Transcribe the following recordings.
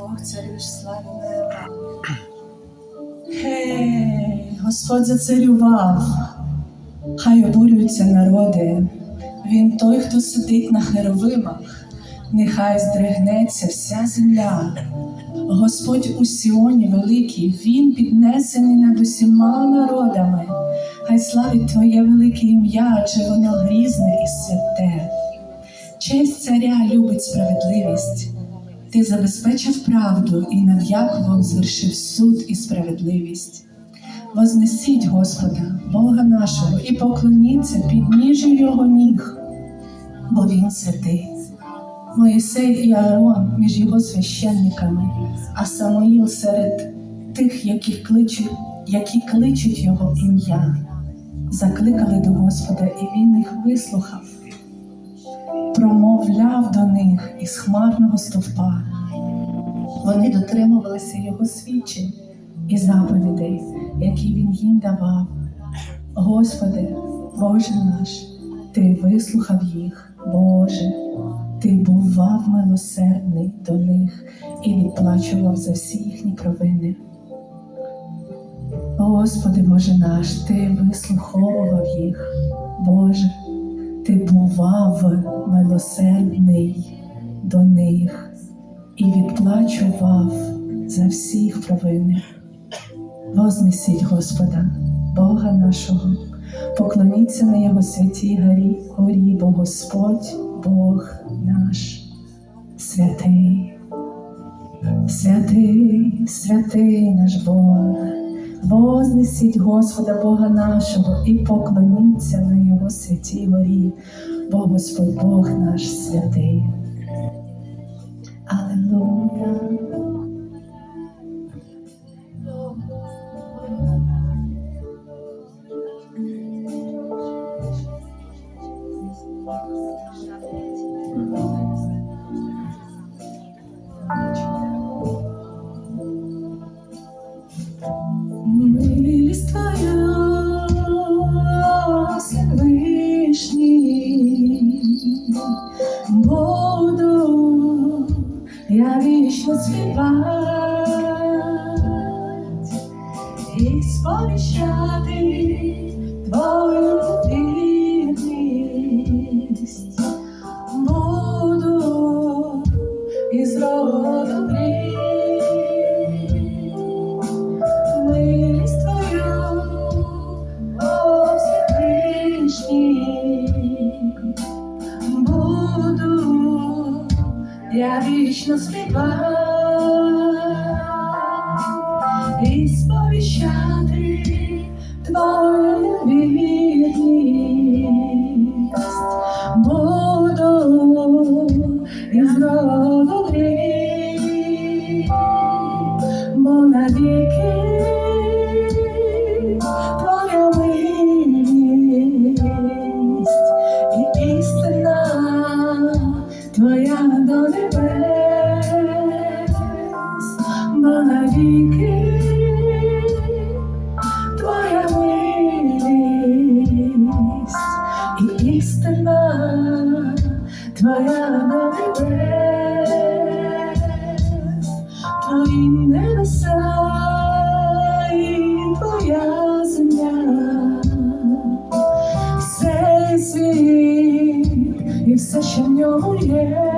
Бог царюш славі неба. Господь зацарював, хай обурюються народи. Він той, хто сидить на херовимах, нехай здригнеться вся земля. Господь у Сіоні великий, Він піднесений над усіма народами. Хай славить Твоє велике ім'я, чи воно грізне і святе. Честь царя любить справедливість. Ти забезпечив правду і над Яковом звершив суд і справедливість. Вознесіть Господа, Бога нашого, і поклоніться під ніжю Його ніг, бо Він святий. Моїсей і Аарон між його священниками, а Самуїл серед тих, які кличуть, які кличуть його ім'я, закликали до Господа, і він їх вислухав промовляв до них із хмарного стовпа. Вони дотримувалися його свідчень і заповідей, які він їм давав. Господи, Боже наш, Ти вислухав їх, Боже, Ти бував милосердний до них і відплачував за всі їхні провини. Господи Боже наш, Ти вислуховував їх, Боже, Ти бував милосердний до них і відплачував за всіх провини. Вознесіть Господа, Бога нашого, поклоніться на Його святій горі, горі, бо Господь Бог наш, святий, святий, святий наш Бог. Вознесіть Господа Бога нашого і поклоніться на Його святій горі, бо Господь Бог наш святий. Аллилуйя. Милість я вічно і сповіщати я вічно співав і сповіщати Твою вірність. Буду я знову в Твої небеса і Твоя земля, все світ і все, що в ньому є.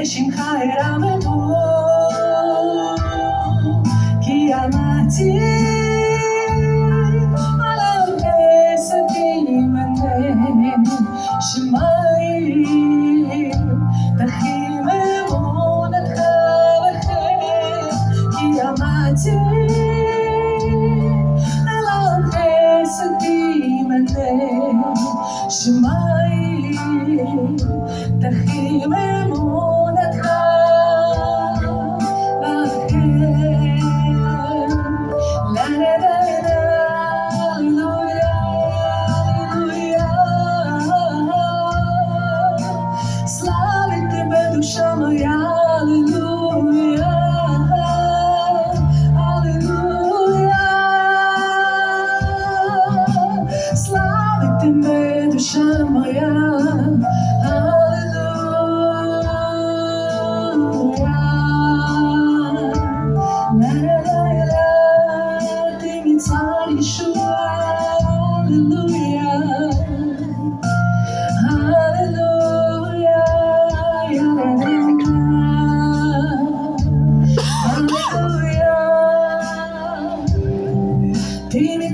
내 심하에 라면 도 기아마치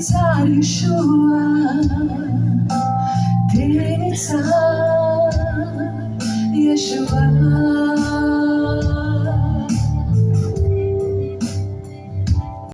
tar Yeshua Dilini tar Yeshua